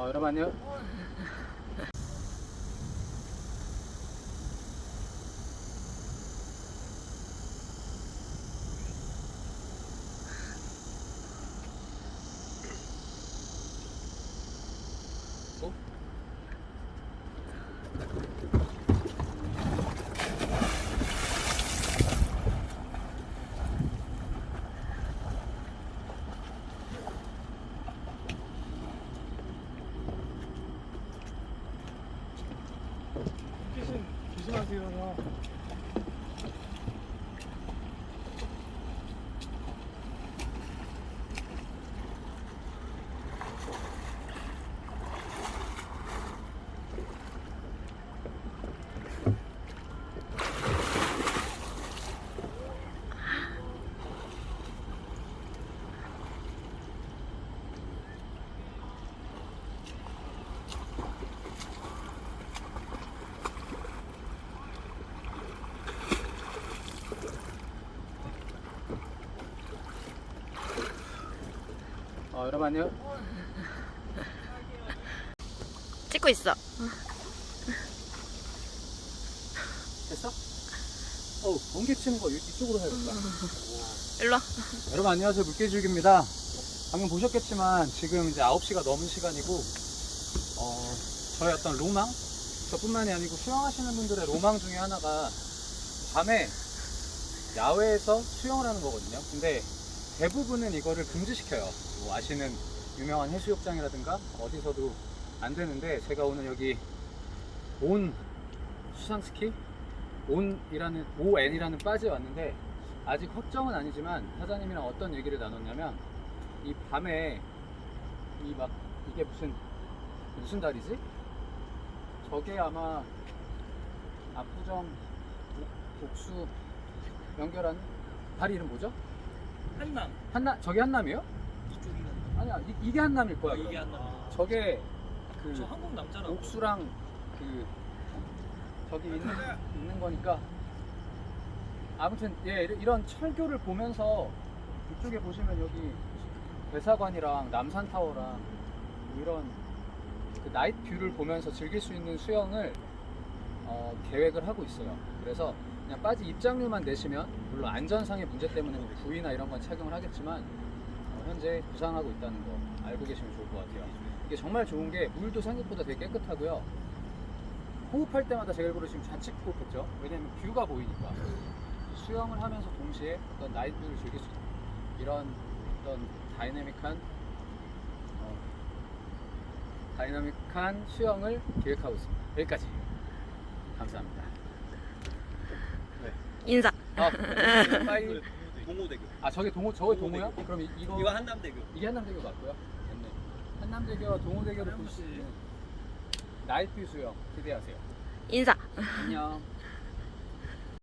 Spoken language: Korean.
어, 여러분 안녕. Atla diyor ha. 어, 여러분 안녕. 찍고 있어. 됐어? 어우, 번개 치는 거 이- 이쪽으로 해야겠다. 일로 와. 여러분 안녕하세요. 물개주육입니다. 방금 보셨겠지만 지금 이제 9시가 넘은 시간이고 어, 저의 어떤 로망? 저뿐만이 아니고 수영하시는 분들의 로망 중에 하나가 밤에 야외에서 수영을 하는 거거든요. 근데 대부분은 이거를 금지시켜요. 뭐 아시는 유명한 해수욕장이라든가 어디서도 안 되는데 제가 오늘 여기 온 수상스키 온이라는 ON이라는 바지에 왔는데 아직 확정은 아니지만 사장님이랑 어떤 얘기를 나눴냐면 이 밤에 이 막 이게 무슨 무슨 다리지? 저게 아마 압구정 옥- 옥수 연결하는 다리 이름 뭐죠? 한남. 한남 저게 한남이에요? 이쪽이는. 아니야 이, 이게 한남일 거야. 아, 이게. 한남. 저게 그 저 한국 남자라고. 옥수랑 그 저기 있는, 있는 거니까 아무튼 예 이런- 이런 철교를 보면서 이쪽에 보시면 여기 대사관이랑 남산타워랑 뭐 이런 그 나이트 뷰를 보면서 즐길 수 있는 수영을 어, 계획을 하고 있어요. 그래서 그냥 빠지 입장료만 내시면 물론 안전상의 문제 때문에 뭐 부위나 이런 건 착용을 하겠지만 어, 현재 부상하고 있다는 거 알고 계시면 좋을 것 같아요. 이게 정말 좋은 게 물도 생각보다 되게 깨끗하고요. 호흡할 때마다 제가 일부러 지금 좌측 호흡했죠. 왜냐면 뷰가 보이니까. 수영을 하면서 동시에 어떤 나이트를 즐길 수 있는 이런 어떤 다이내믹한 어, 다이나믹한 수영을 계획하고 있습니다. 여기까지. 감사합니다. 인사. 아, 빠이. 동호대교. 아 저게 동호 저게 동호야? 그럼 이, 이거 이거 한남대교. 이게 한남대교 맞고요. 됐네. 한남대교와 동호대교를 있는 나이트 수영 기대하세요. 인사. 안녕.